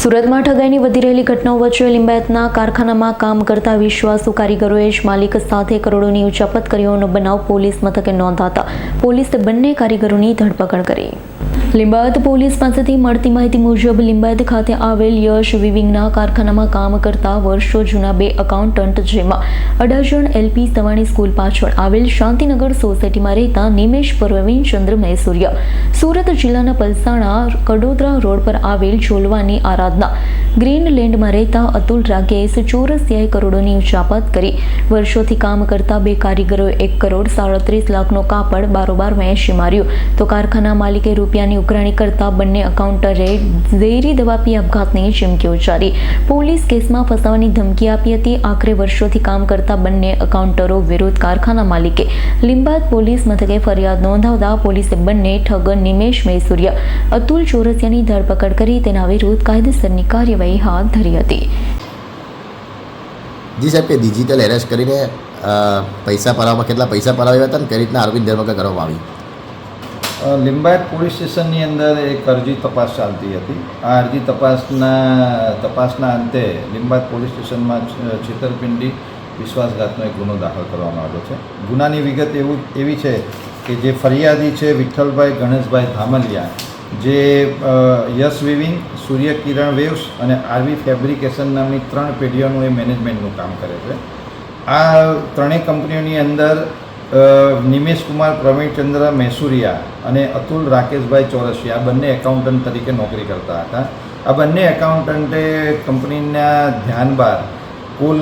સુરતમાં ઠગાઈની વધી રહેલી ઘટનાઓ વચ્ચે લિંબાયતના કારખાનામાં કામ કરતા વિશ્વાસુ કારીગરોએ જ માલિક સાથે કરોડોની ઉચાપત કર્યોનો બનાવ પોલીસ મથકે નોંધાતા પોલીસે બંને કારીગરોની ધરપકડ કરી. લિંબાયત પોલીસ પાસેથી મળતી માહિતી મુજબ લિંબાયત ખાતે આવેલ યશ વિવિંગના કારખાનામાં કામ કરતા વર્ષો જૂના બે એકાઉન્ટન્ટ જેમાં અડાજણ એલપી સવાણી સ્કૂલ પાછળ આવેલ શાંતિનગર સોસાયટીમાં રહેતા નિમેશ પ્રવીણ ચંદ્ર મહેસુરિયા. સુરત જિલ્લાના પલસાણા કડોદરા રોડ પર આવેલ જોલવાની આરાધના. ગ્રીનલેન્ડમાં રહેતા અતુલ રાકેશ ચોરસિયાએ કરોડોની ઉચાપત કરી. વર્ષોથી કામ કરતા બે કારીગરોએ એક કરોડ સાડત્રીસ લાખનો કાપડ બારોબાર વહેંચી માર્યો. તો કારખાના માલિકે રૂપિયાની ઉઘરાણી કરતા બંને અકાઉન્ટરે ઝેરી દવા પી આપઘાતની ચીમકી ઉચ્ચારી. પોલીસ કેસમાં ફસાવાની ધમકી આપી હતી. આખરે વર્ષોથી કામ કરતા બંને અકાઉન્ટરો વિરુદ્ધ કારખાના માલિકે લીંબાદ પોલીસ મથકે ફરિયાદ નોંધાવતા પોલીસે બંને ઠગ નિમેશ મૈસુરિયા, અતુલ ચોરસિયાની ધરપકડ કરી તેના વિરુદ્ધ કાયદેસરની કાર્યવાહી હાથ ધરી હતી. જી સાહેબ ડિજિટલ એરેસ્ટ કરીને પૈસા પરાવવામાં કેટલા પૈસા પરાવ્યા હતા ને, કઈ રીતના આરોપીની ધરપકડ કરવામાં આવી? લિંબાયત પોલીસ સ્ટેશનની અંદર એક અરજી તપાસ ચાલતી હતી. આ અરજી તપાસના તપાસના અંતે લિંબાયત પોલીસ સ્ટેશનમાં છેતરપિંડી, વિશ્વાસઘાતનો એક ગુનો દાખલ કરવામાં આવ્યો છે. ગુનાની વિગત એવું, એવી છે કે જે ફરિયાદી છે વિઠ્ઠલભાઈ ગણેશભાઈ ધામલિયા, જે yes weaving Surya Kiran waves અને આરવી ફેબ્રિકેશન નામની ત્રણ પેઢીઓનું એ મેનેજમેન્ટનું કામ કરે છે. આ ત્રણેય કંપનીઓની અંદર નિમેશ કુમાર પ્રવીણચંદ્ર મૈસુરિયા અને અતુલ રાકેશભાઈ ચોરસિયા આ બંને એકાઉન્ટન્ટ તરીકે નોકરી કરતા હતા. આ બંને એકાઉન્ટન્ટે કંપનીના ધ્યાન બાર કુલ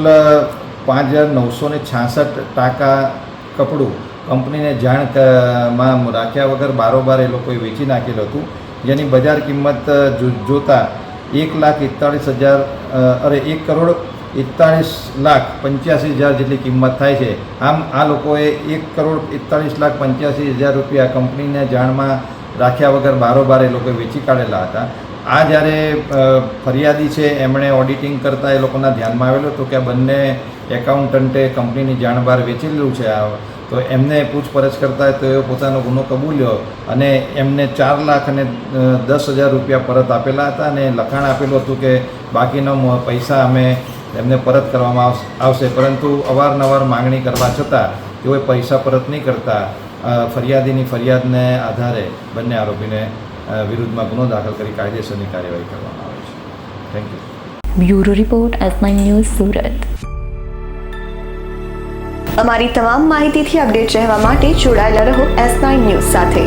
પાંચ હજાર નવસો ને છાસઠ ટાકા કપડું કંપનીને જાણમાં રાખ્યા વગર બારોબાર એ લોકોએ વેચી નાખેલું હતું. જેની બજાર કિંમત જોતા એક લાખ એકતાળીસ હજાર અરે, એક કરોડ એકતાળીસ લાખ પંચ્યાસી હજાર જેટલી કિંમત થાય છે. આમ આ લોકોએ એક કરોડ એકતાળીસ લાખ પંચ્યાસી હજાર રૂપિયા કંપનીને જાણમાં રાખ્યા વગર બારોબાર એ લોકોએ વેચી કાઢેલા હતા. આ જ્યારે ફરિયાદી છે, એમણે ઓડિટિંગ કરતાં એ લોકોના ધ્યાનમાં આવેલું હતું કે આ બંને એકાઉન્ટન્ટે કંપનીની જાણ બહાર વેચેલું છે આ. તો એમને પૂછપરછ કરતા તેઓ પોતાનો ગુનો કબૂલ્યો અને એમને ચાર લાખ અને દસ હજાર રૂપિયા પરત આપેલા હતા અને લખાણ આપેલું હતું કે બાકીનો પૈસા અમે એમને પરત કરવામાં આવશે પરંતુ અવારનવાર માંગણી કરવા છતાં તેઓએ પૈસા પરત નહીં કરતા ફરિયાદીની ફરિયાદને આધારે બંને આરોપીને વિરુદ્ધમાં ગુનો દાખલ કરી કાયદેસરની કાર્યવાહી કરવામાં આવે છે. Thank you bureau report S news Surat. અમારી તમામ માહિતીથી અપડેટ રહેવા માટે જોડાયેલા રહો એસ નાઇન ન્યૂઝ સાથે.